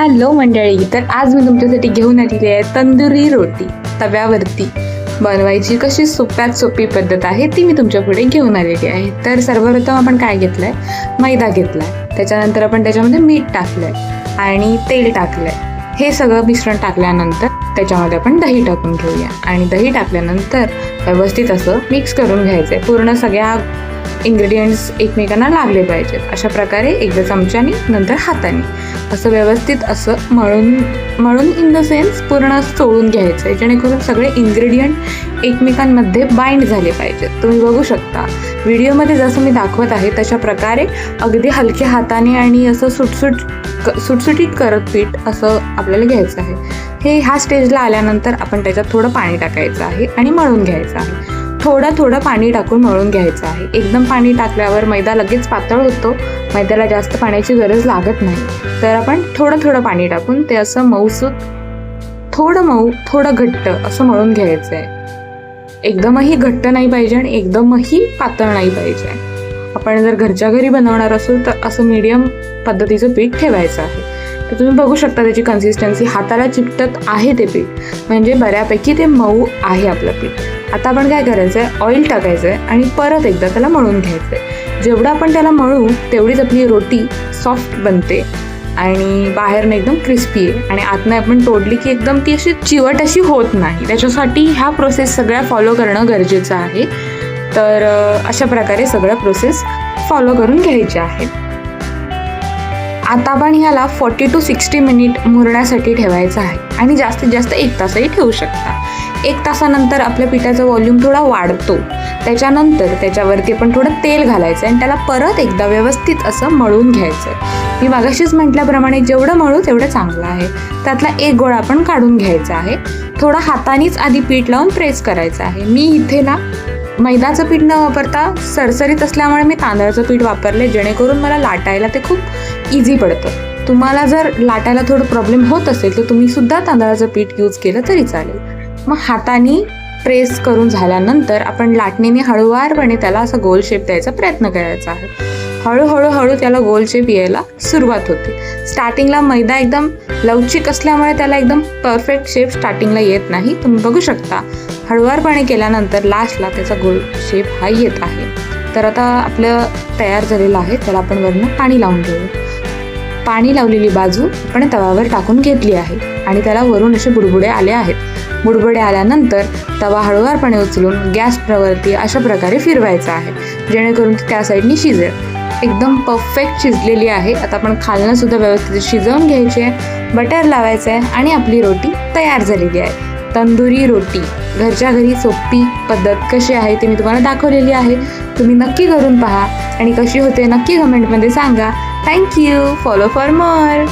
Hello मंडळी तर आज मी तुमच्यासाठी घेऊन आलेली आहे तंदुरी रोटी तव्यावरती. बनवायची कशी सोप्यात सोपी पद्धत आहे ती मी तुमच्यापुढे घेऊन आलेली आहे. तर सर्वप्रथम आपण काय घेतलं आहे मैदा घेतला आहे त्याच्यानंतर आपण त्याच्यामध्ये मीठ टाकलं आहे आणि तेल टाकलं आहे हे सगळं मिश्रण टाकल्यानंतर त्याच्यामध्ये आपण दही टाकून घेऊया. आणि दही टाकल्यानंतर व्यवस्थित असं मिक्स करून घ्यायचं आहे पूर्ण सगळ्या इन्ग्रेडियंट्स एकमेकांना लागले पाहिजेत. अशा प्रकारे एकदा चमच्याने नंतर हाताने. असं व्यवस्थित असं मळून मळून इन द सेन्स पूर्ण असं चोळून घ्यायचं आहे जेणेकरून सगळे इन्ग्रेडियंट एकमेकांमध्ये बाइंड झाले पाहिजेत. तुम्ही बघू शकता. व्हिडिओमध्ये जसं मी दाखवत आहे तशा प्रकारे अगदी हलक्या हाताने आणि असं सुटसुट क- सुटसुटीत करत पीठ असं आपल्याला घ्यायचं आहे. हे ह्या स्टेजला आल्यानंतर आपण त्याच्यात थोडं पाणी टाकायचं आहे आणि मळून घ्यायचं आहे. थोडं थोडं पाणी टाकून मळून घ्यायचं आहे. एकदम पाणी टाकल्यावर मैदा लगेच पातळ होतो. मैद्याला जास्त पाण्याची गरज लागत नाही. तर आपण थोडं थोडं पाणी टाकून ते असं मऊसूत थोडं मऊ थोडं घट्ट असं मळून घ्यायचं आहे. एकदमही घट्ट नाही पाहिजे आणि एकदमही पातळ नाही पाहिजे. आपण जर घरच्या घरी बनवणार असू तर असं मीडियम पद्धतीचं पीठ ठेवायचं आहे. तर तुम्ही बघू शकता त्याची कन्सिस्टन्सी हाताला चिकटत आहे ते पीठ. म्हणजे बऱ्यापैकी ते मऊ आहे आपलं पीठ. आता आपण काय करायचं आहे ऑइल टाकायचं आहे आणि परत एकदा त्याला मळून घ्यायचं आहे जेवढं आपण त्याला मळू तेवढीच आपली रोटी सॉफ्ट बनते आणि बाहेरनं एकदम क्रिस्पी आहे. आणि आतनं आपण तोडली की एकदम ती अशी चिवट अशी होत नाही. त्याच्यासाठी ह्या प्रोसेस सगळ्या फॉलो करणं गरजेचं आहे. तर अशा प्रकारे सगळ्या प्रोसेस फॉलो करून घ्यायच्या आहेत आता आपण ह्याला फोर्टी टू सिक्स्टी मिनिट मुरण्यासाठी ठेवायचं आहे. आणि जास्तीत जास्त एक तासही ठेवू शकता. एक तासानंतर आपल्या पिठाचा व्हॉल्यूम थोडा वाढतो. त्याच्यानंतर त्याच्यावरती आपण थोडं तेल घालायचं आणि त्याला परत एकदा व्यवस्थित असं मळून घ्यायचं मी मागाशीच म्हटल्याप्रमाणे जेवढं मळू तेवढं चांगलं आहे. त्यातला एक गोळा आपण काढून घ्यायचा आहे. थोडा हातानेच आधी पीठ लावून प्रेस करायचं आहे. मी इथे ना मैदाचं पीठ न वापरता सरसरीत असल्यामुळे मी तांदळाचं पीठ वापरले जेणेकरून मला लाटायला ते खूप इझी पडतं. तुम्हाला जर लाटायला थोडं प्रॉब्लेम होत असेल तर तुम्ही सुद्धा तांदळाचं पीठ यूज केलं तरी चालेल. मग हाताने प्रेस करून झाल्यानंतर आपण लाटणीने हळूवारपणे त्याला असा गोल शेप द्यायचा प्रयत्न करायचा आहे. हळूहळू हळू त्याला गोल शेप यायला सुरुवात होते. स्टार्टिंगला मैदा एकदम लवचिक असल्यामुळे त्याला एकदम परफेक्ट शेप स्टार्टिंगला येत नाही. तुम्ही बघू शकता. हळुवारपणे केल्यानंतर लास्टला त्याचा गोल शेप हा येत आहे. तर आता आपलं तयार झालेलं आहे त्याला आपण वरनं पाणी लावून घेऊ. पाणी लावलेली बाजू आपण तव्यावर टाकून घेतली आहे आणि त्याला वरून असे बुडबुडे आले आहेत. बुडबुडे आल्यानंतर तवा हळुवारपणे उचलून गॅसवरती अशा प्रकारे फिरवायचा आहे. जेणेकरून ती त्या साईडनी शिजेल. एकदम परफेक्ट शिजलेली आहे. आता आपण खालनंसुद्धा व्यवस्थित शिजवून घ्यायची आहे. बटर लावायचं आहे आणि आपली रोटी तयार झालेली आहे. तंदुरी रोटी. घरच्या घरी सोपी पद्धत कशी आहे ते मी तुम्हाला दाखवलेली आहे. तुम्ही नक्की करून पहा आणि कशी होते नक्की कमेंटमध्ये सांगा. Thank you follow for more